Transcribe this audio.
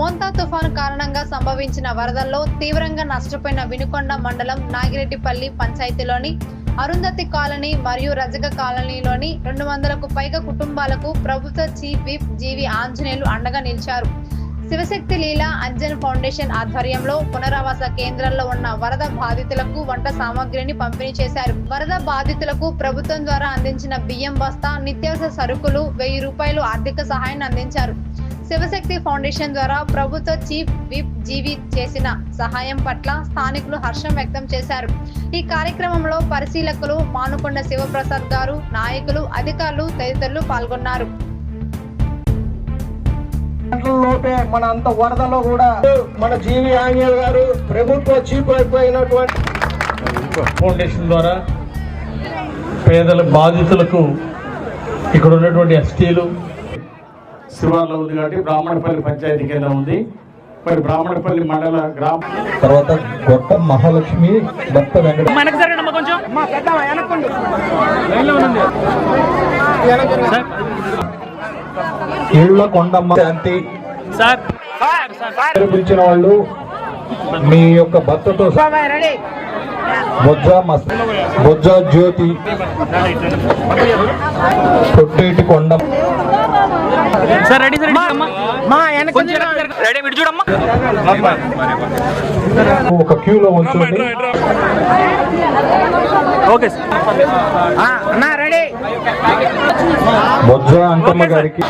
మోంతా తుఫాను కారణంగా సంభవించిన వరదల్లో తీవ్రంగా నష్టపోయిన వినుకొండ మండలం నాగిరెడ్డిపల్లి పంచాయతీలోని అరుంధతి కాలనీ మరియు రజక కాలనీలోని రెండు వందలకు పైగా కుటుంబాలకు ప్రభుత్వ చీఫ్ విప్ జీవి ఆంజనేయులు అండగా నిలిచారు. శివశక్తి లీల అంజన్ ఫౌండేషన్ ఆధ్వర్యంలో పునరావాస కేంద్రాల్లో ఉన్న వరద బాధితులకు వంట సామాగ్రిని పంపిణీ చేశారు. వరద బాధితులకు ప్రభుత్వం ద్వారా అందించిన బియ్యం బస్తా నిత్యావసర సరుకులు వెయ్యి రూపాయలు ఆర్థిక సహాయాన్ని అందించారు. శివశక్తి ఫౌండేషన్ ద్వారా ప్రభుత్వ చీఫ్ విప్ జీవి చేసిన సహాయం పట్ల స్థానికులు హర్షం వ్యక్తం చేశారు. ఈ కార్యక్రమంలో పరిశీలకులు మానుకొండ శివప్రసాద్ గారు నాయకులు అధికారులు తదితరులు పాల్గొన్నారు. మన అంత వరదలో కూడా మన జీవి ఆంజనేయులు గారు ప్రభుత్వ చీఫ్ అయిపోయినటువంటి ఫౌండేషన్ ద్వారా పేదల బాధితులకు ఇక్కడ ఉన్నటువంటి ఎస్టీలు శివార్లో ఉంది కాబట్టి బ్రాహ్మణపల్లి పంచాయతీ కింద ఉంది. మరి బ్రాహ్మణపల్లి మండల గ్రామ తర్వాత Gotta Mahalakshmi Bhakta Illa Kondamma Shanti. Sir. Sir sir పిలిచిన వాళ్ళు మీ యొక్క భర్తతో బొజ్జ మస్ బొజ్జ జ్యోతి. పొట్టేటి కొండ సార్ రెడీ సార్ అమ్మా. మా. రెడీ ఇటు చూడమ్మా. ఒక క్యూలో ఉంచండి. Okay sir. బొజ్జ అంకమ్మ గారికి